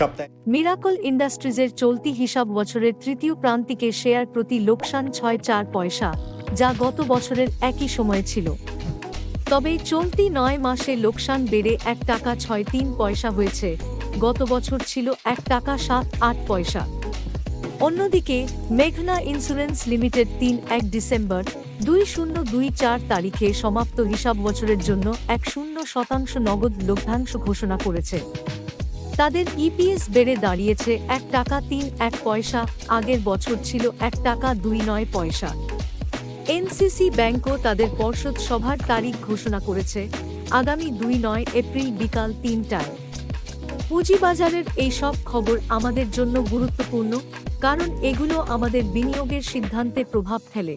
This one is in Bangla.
সপ্তাহে। মিরাকল ইন্ডাস্ট্রিজের চলতি হিসাব বছরের তৃতীয় প্রান্তিকে শেয়ার প্রতি লোকসান ছয় চার পয়সা, যা গত বছরের একই সময়ে ছিল। তবে চলতি নয় মাসে লোকসান বেড়ে এক টাকা ছয় তিন পয়সা হয়েছে, গত বছর ছিল এক টাকা সাত আট পয়সা। অন্যদিকে, মেঘনা ইন্স্যুরেন্স লিমিটেড তিন এক ডিসেম্বর দুই শূন্য দুই চার তারিখে সমাপ্ত হিসাব বছরের জন্য এক শূন্য শতাংশ নগদ লভ্যাংশ ঘোষণা করেছে। তাদের ইপিএস বেড়ে দাঁড়িয়েছে এক টাকা তিন, এক পয়সা। আগের বছর ছিল এক টাকা দুই, নয় পয়সা। এনসিসি ব্যাংকও তাদের পর্ষদ সভার তারিখ ঘোষণা করেছে। আগামী দুই, নয় এপ্রিল বিকাল তিনটায়। পুঁজিবাজারের এই সব খবর আমাদের জন্য গুরুত্বপূর্ণ, কারণ এগুলো আমাদের বিনিয়োগের সিদ্ধান্তে প্রভাব ফেলে।